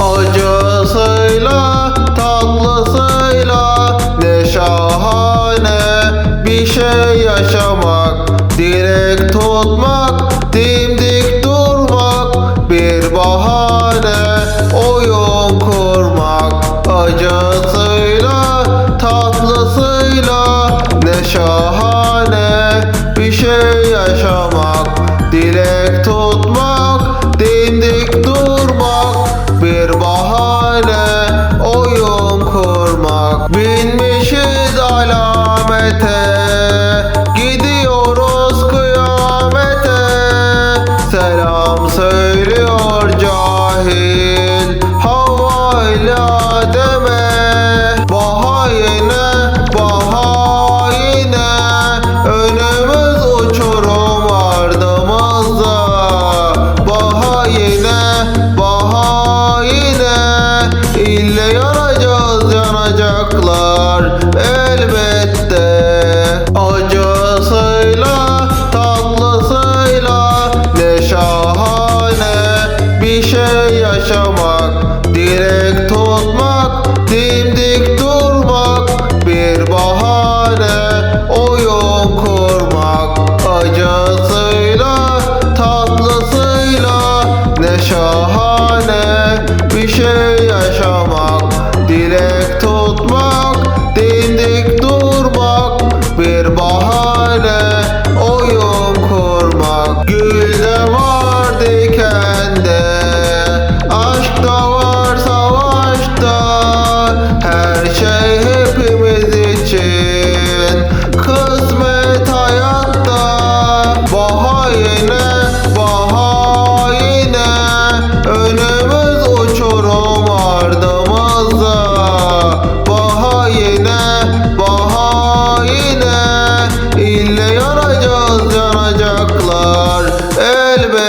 Acısıyla tatlısıyla ne şahane bir şey yaşamak. Direk tutmak dimdik durmak bir bahane oyun kurmak. Acısıyla tatlısıyla ne şahane Binmişiz alamete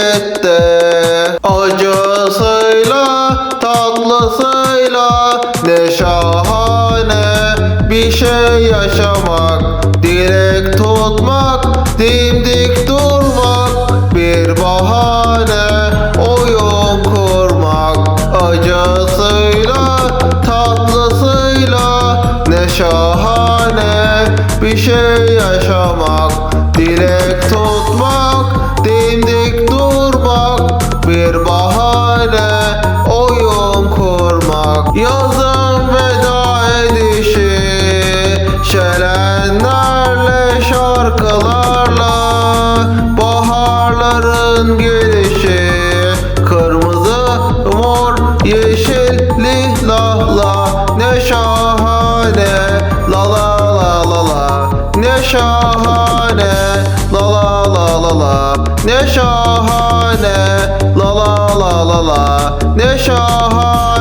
elbette. Acısıyla tatlısıyla ne şahane bir şey yaşamak. Direk tutmak dimdik durmak bir bahane oyun kurmak. Acısıyla tatlısıyla ne şahane bir şey yaşamak. Dilek tutmak durmak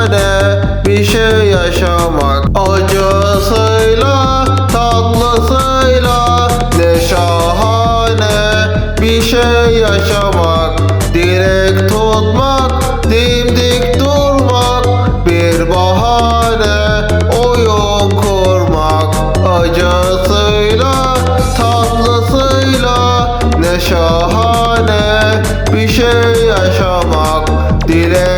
şahane bir şey yaşamak? Acısıyla tatlısıyla. Ne şahane bir şey yaşamak. Direk tutmak dimdik durmak. Bir bahane oyun kurmak. Acısıyla tatlısıyla. Ne şahane bir şey yaşamak. Dilek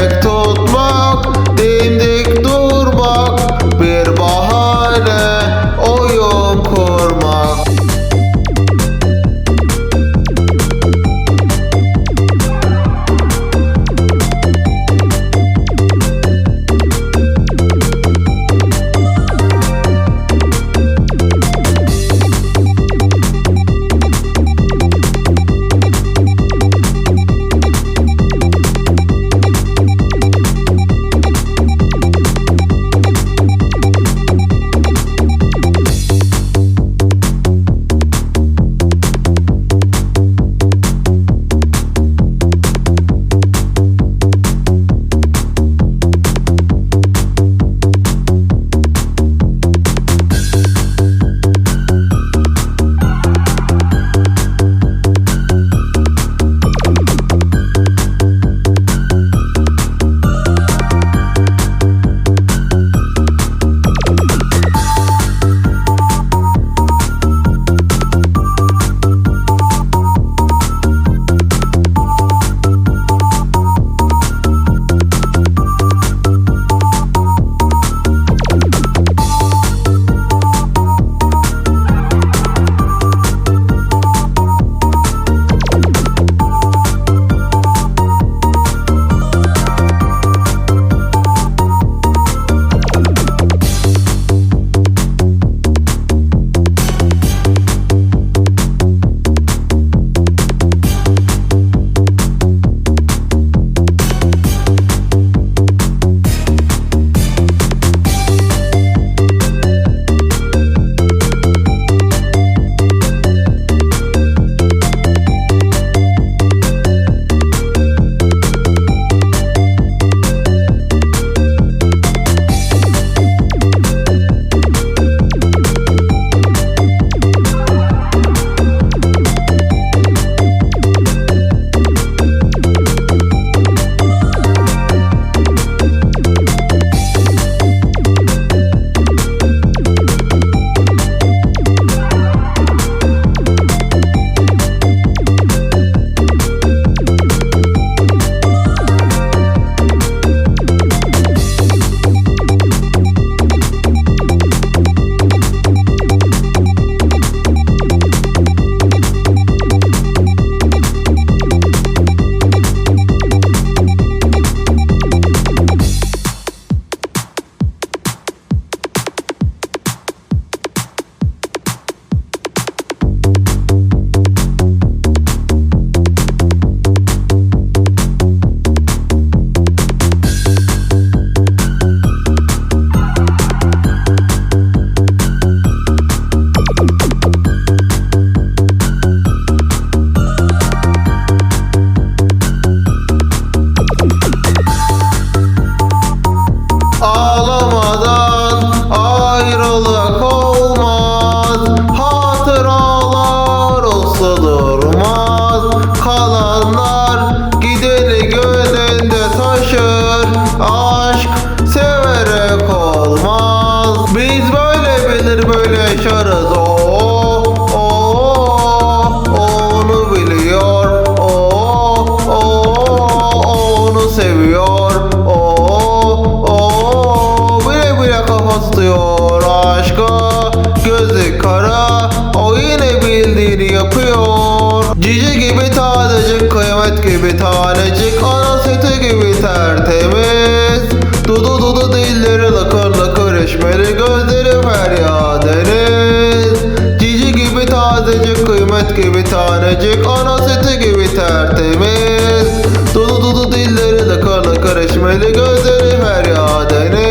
gözlü kara. O yine bildiğini yapıyor. Cici gibi tazecik kıymet gibi tanecik. Ana seti gibi tertemiz. Dudu dudu dilleri lakır lakır eşmeli gözleri feryat deniz Cici gibi tazecik kıymet gibi tanecik. Ana seti gibi tertemiz. Dudu dudu dilleri lakır lakır eşmeli gözleri feryat deniz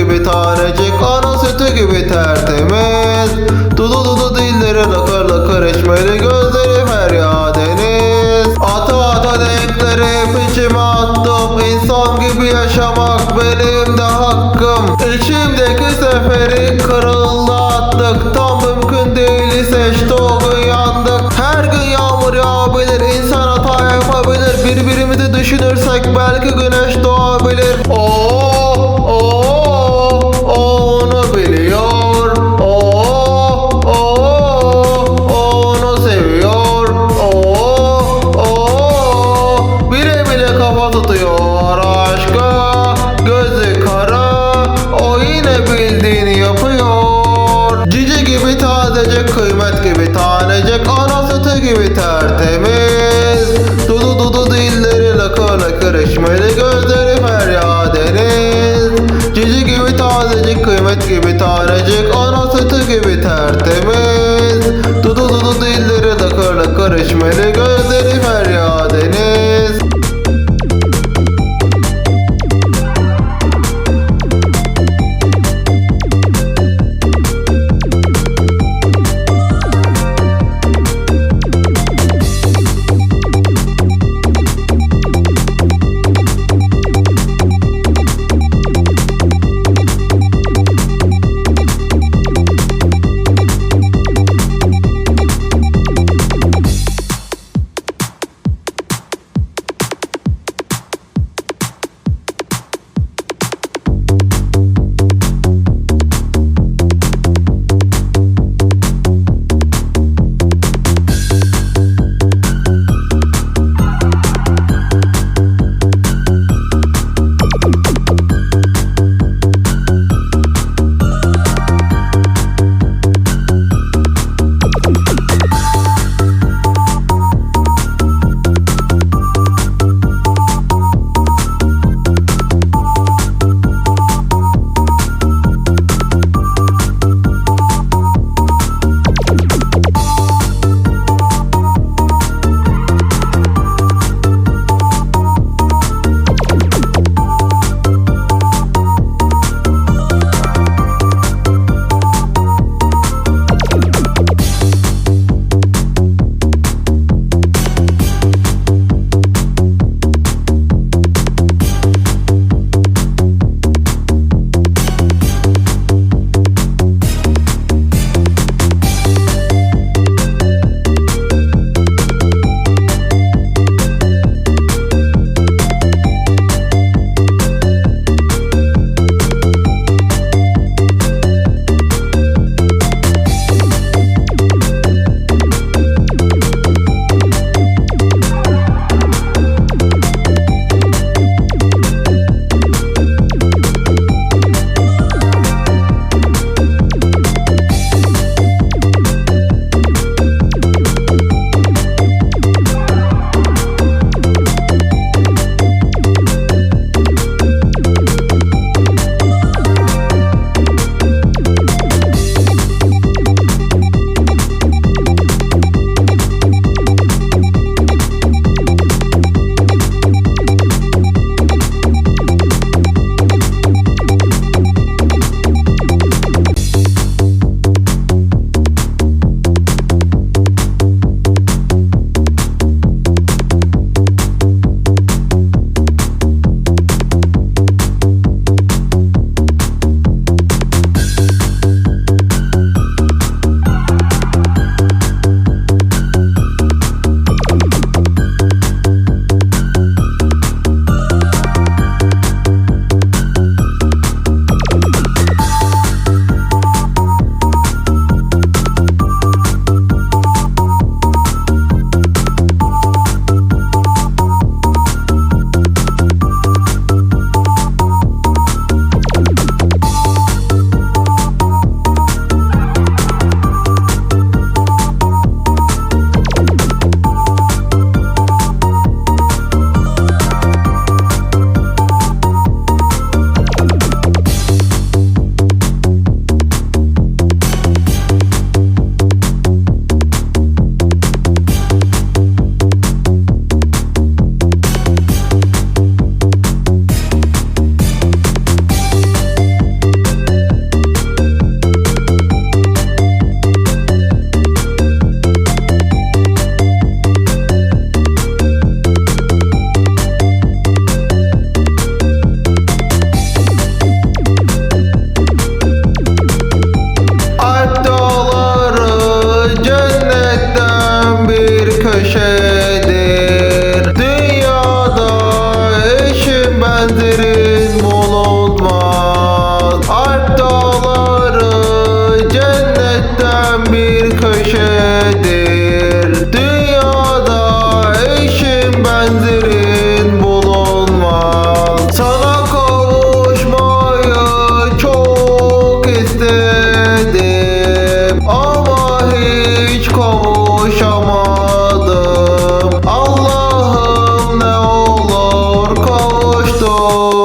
gibi tanecik Ana sütü gibi tertemiz. Dudu dudu dilleri lakır lakır içmeli Gözleri feryadeniz Ata ata denkleri içime attım İnsan gibi yaşamak benim de hakkım. İçimdeki seferi kırıldı attık Tam mümkün değil seçti o gün yandık. Her gün yağmur yağabilir insan hata yapabilir. Birbirimizi düşünürsek belki güneş doğabilir. Oo.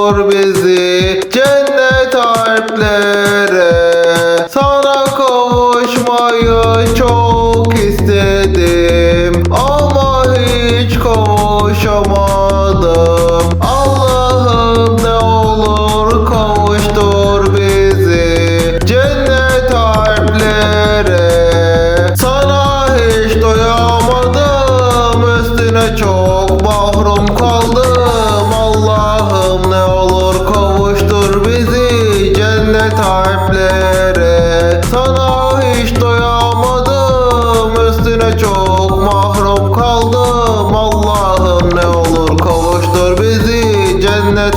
করবে যে kalplere Sana hiç doyamadım Üstüne çok mahrum kaldım. Allah'ım ne olur kavuştur bizi cennet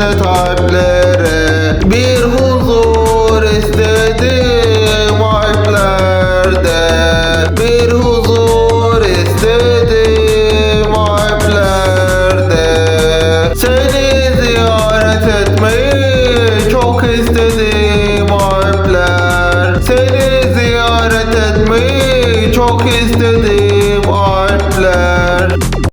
senle bir huzur